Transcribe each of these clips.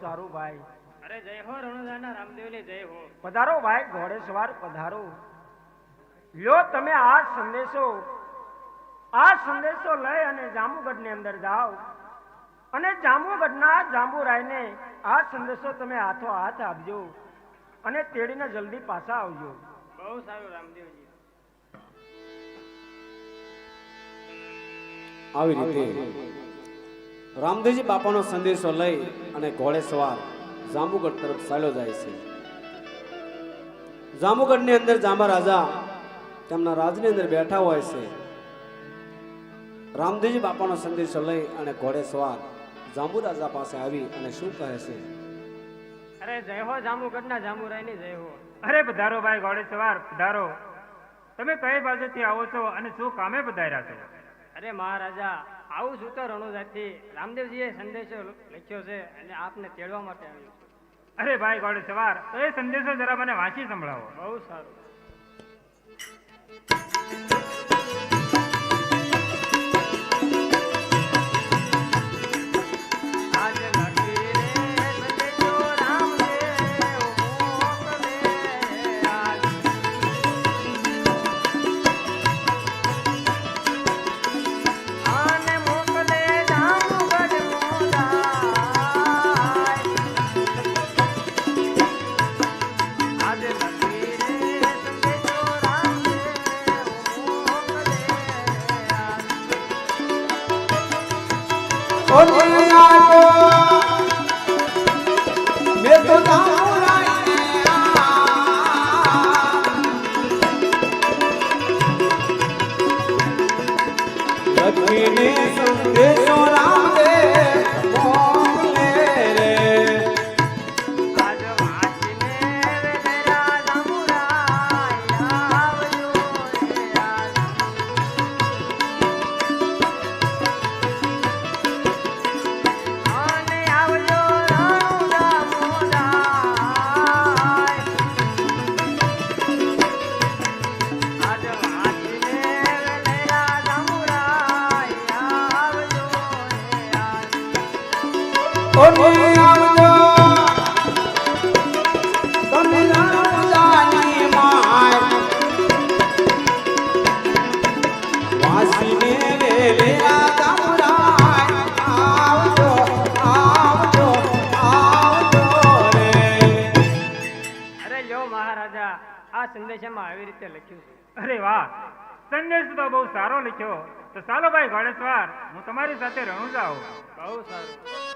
સારું ભાઈ. અરે જય હો રણુદાના રામદેવને જય હો. પધારો ભાઈ ઘોડે સવાર પધારો. લ્યો તમે આ સંદેશો. આ સંદેશો લઈ અને જાંબુગઢની અંદર જાઓ. અને જાંબુગઢના જાંબુરાયને આ સંદેશો તમે હાથો હાથ આપજો અને તેડીને જલ્દી પાછા આવજો. બહુ સારું રામદેવજી. આવી રીતે રામદેવજી બાપાનો સંદેશો લઈ અને ઘોડે સવાર જાંબુગઢ તરફ ચાલ્યો જાય છે. જાંબુગઢની અંદર જાંબા રાજા તેમના રાજની અંદર બેઠા હોય છે. રામદેવજી બાપાનો સંદેશો લઈ અને ઘોડે સવાર જાંબુ રાજા પાસે આવી અને શું કહે છે? અરે જય હો જાંબુગઢના જાંબુરાયની જય હો. અરે પધારો ભાઈ ઘોડે સવાર પધારો. તમે કઈ બાજુથી આવો છો અને શું કામે પધાર્યા છો? અરે મહારાજા આવું છું તો રણુદાથી રામદેવજીએ સંદેશો લખ્યો છે અને આપને તેડવા માટે આવ્યો અરે ભાઈ ઘોડે સવાર તો એ સંદેશો જરા મને વાંચી સંભળાવો. બહુ સારું. ઓલે આવજો આ સંદેશામાં આવી રીતે લખ્યું અરે વાહ સંદેશ તો બહુ સારો લખ્યો. તો ચાલો ભાઈ ઘોડેશ્વર હું તમારી સાથે રહું જાઉં બહુ સારું.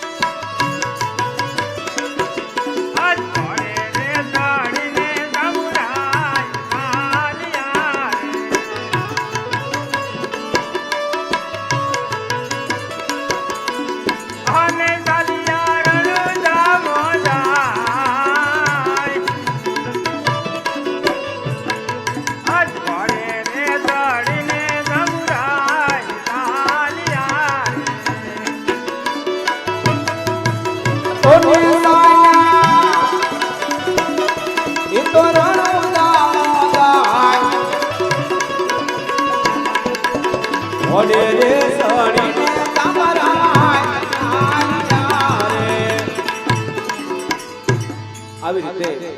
આવી રીતે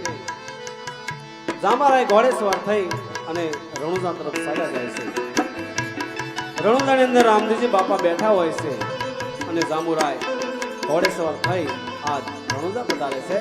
જામારાય ઘોડે સવાર થઈ અને રણુજા તરફ ચાલ્યા જાય છે. રણુજાની અંદર રામદેવજી બાપા બેઠા હોય છે અને જામુરાય ઘોડે સવાર થઈ આજ રણુજા પધારે છે.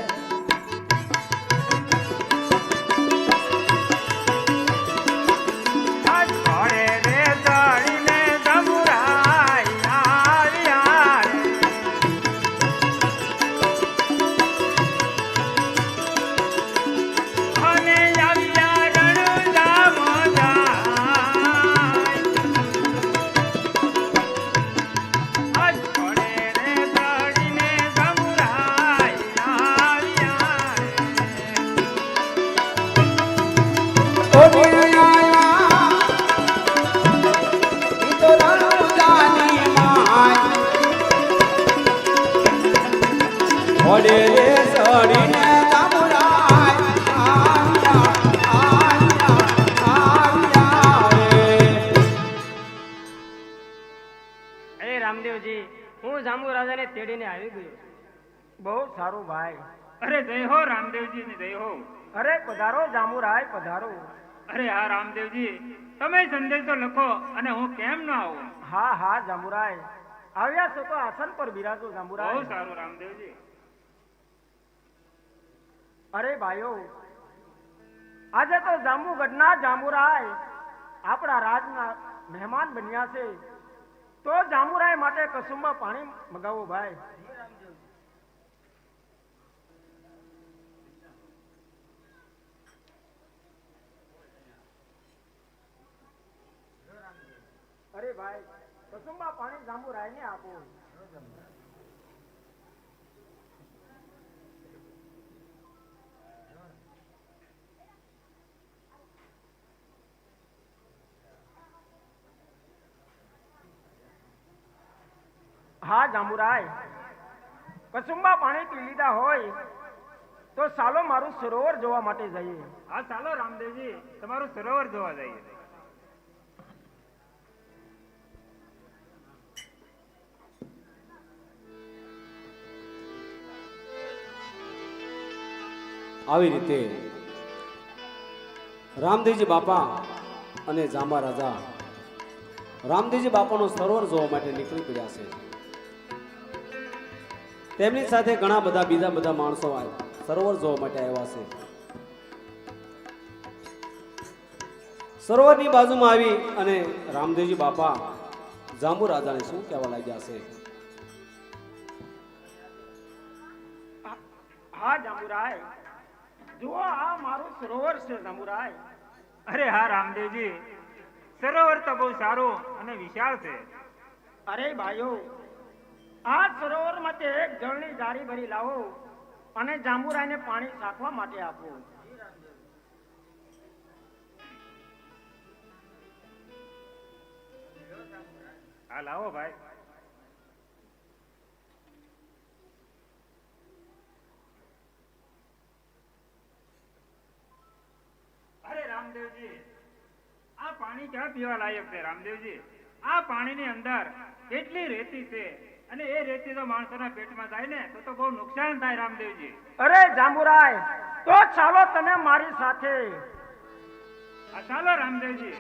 રામદેવજી હું જાંબુ રાજાને તેડીને આવી ગયો બહુ સારું ભાઈ. અરે જય હો રામદેવજી ને જય હો. અરે પધારો જામુરાય પધારો. અરે હા રામદેવજી તમે સંદેશો લખો અને હું કેમ ન આવું? હા હા જાંબુરાય આવ્યા છો તો આસન પર બિરાજો બહુ જામુરાય સારું રામદેવજી. અરે ભાઈઓ, આજે તો જાંબુગઢના જાંબુરાય આપણા રાજના મહેમાન બન્યા છે. તો જાંબુરાય માટે કસુંબા પાણી મગાવો ભાઈ. અરે ભાઈ કસુંબા પાણી જાંબુરાય ને આપો. હા જાંબુરાય. કસુંબા પાણી પી લીધા હોય તો સાલો મારું સરોવર જોવા માટે જઈએ. હા સાલો રામદેવજી તમારું સરોવર જોવા જઈએ. આવી રીતે રામદેવજી બાપા અને જાંબા રાજા રામદેવજી બાપાનો સરોવર જોવા માટે નીકળી પડ્યા છે. તેમની સાથે ઘણા બધા બીજા બધા માણસો સરોવર જોવા માટે આવ્યા છે. સરોવરની બાજુમાં આવી અને રામદેવજી બાપા જાંબુ રાજાને શું કહેવા લાગ્યા છે? હા જાંબુરાય, જુઓ, આ મારું સરોવર છે જાંબુરાય. અરે હા, રામદેવજી, સરોવર તો બહુ સારું અને વિશાળ છે. અરે ભાઈઓ આ સરોવર માટે એક જળની જારી ભરી લાવો અને જાંબુરાયને પાણી સાખવા માટે આપો. હા લાવો ભાઈ. અરે રામદેવજી, આ પાણી ક્યાં પીવા લાયક છે રામદેવજી? આ પાણીની અંદર કેટલી રેતી છે? અને એ રેતી તો માણસોના પેટમાં જાય ને તો તો બહુ નુકસાન થાય રામદેવજી. અરે જાંબુરાય તો ચાલો તમે મારી સાથે. ચાલો રામદેવજી.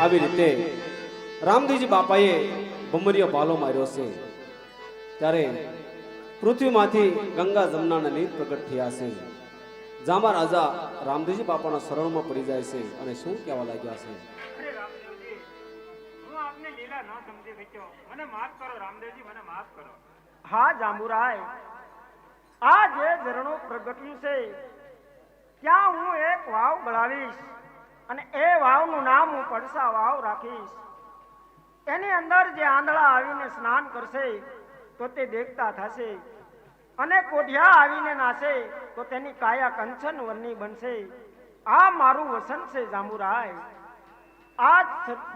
આવી રીતે રામદેવજી બાપાએ ભમરીયો પાલો માર્યો છે ત્યારે પૃથ્વીમાંથી ગંગા જમનાના નીર પ્રગટ થયા છે જામા રાજા રામદેવજી બાપાના શરણમાં પડી જાય છે અને શું કહેવા લાગ્યા છે હા જાંબુરાય આ જે ઝરણું પ્રગટ્યું છે, ત્યાં હું એક વાવ ગળાવીશ અને એ વાવનું નામ હું પડસા વાવ રાખીશ. એની અંદર જે આંધળા આવીને સ્નાન કરશે, તો તે દેખતા થશે અને કોઢિયા આવીને નાશે, તો તેની કાયા કંચન વરની બનશે. આ મારું વસન છે જાંબુરાય. આ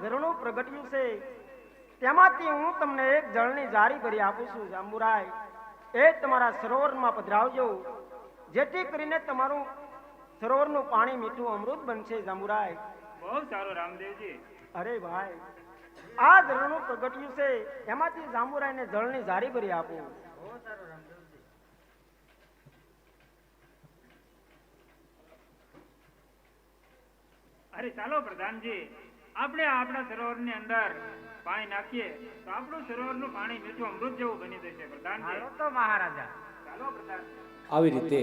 ઝરણું પ્રગટ્યું છે. તેમાંથી હું તમને એક જળની જારી કરી આપું છું, જાંબુરાય. એ તમારા સરોવરમાં પધરાવજો. જેથી કરીને તમારું સરોવરનું પાણી મીઠું અમૃત બનશે જાંબુરાય. બહુ સારો રામદેવજી. અરે ભાઈ આ જળનું પ્રગટ્યું છે. એમાંથી જાંબુરાયને જળની જારી કરી આપું. અરે ચાલો પ્રધાનજી. આપણે આપણા સરોવરની અંદર પાણી નાખીએ તો આપણું સરોવરનું પાણી મીઠું અમૃત જેવું બની જશે. પ્રધાન તો મહારાજા. ચાલો પ્રધાન આવી રીતે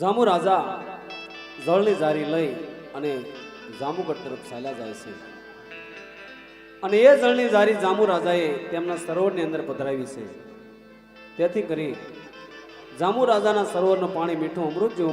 જામુ રાજા જળની જારી લઈ અને જામુગઢ તરફ ચાલ્યા જાય છે. અને એ જળની જારી જામુ રાજાએ તેમના સરોવરની અંદર પધરાવી છે. તેથી કરી જામુ રાજાના સરોવરનું પાણી મીઠું અમૃત જેવું